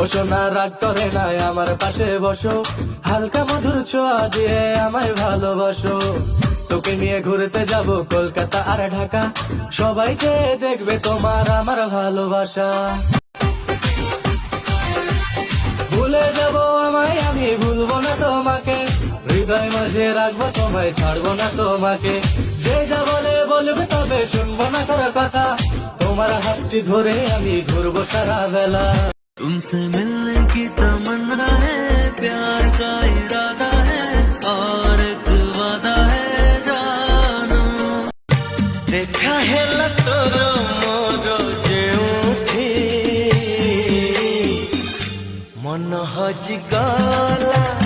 ও সোনা রাগ করে নাই, আমার পাশে বসো। হালকা মধুর ছোঁয়া দিয়ে আমায় ভালোবাসো। তোকে নিয়ে ঘুরতে যাব কলকাতা আর ঢাকা। সবাই যে দেখবে তোমার আমার ভালোবাসা। ভুলে যাব আমায়, আমি ভুলবো না তোমাকে। হৃদয় মাঝে রাখব তোমায়, ছাড়বো না তোমাকে। যে যা বলে বলবে তবে শুনব না তোর কথা। তোমার হাতটি ধরে আমি ঘুরবো সারা বেলা तुमसे मिलने की तमन्ना है, प्यार का इरादा है, और एक वादा है जानो। देखा है जे उठे। मन हज गला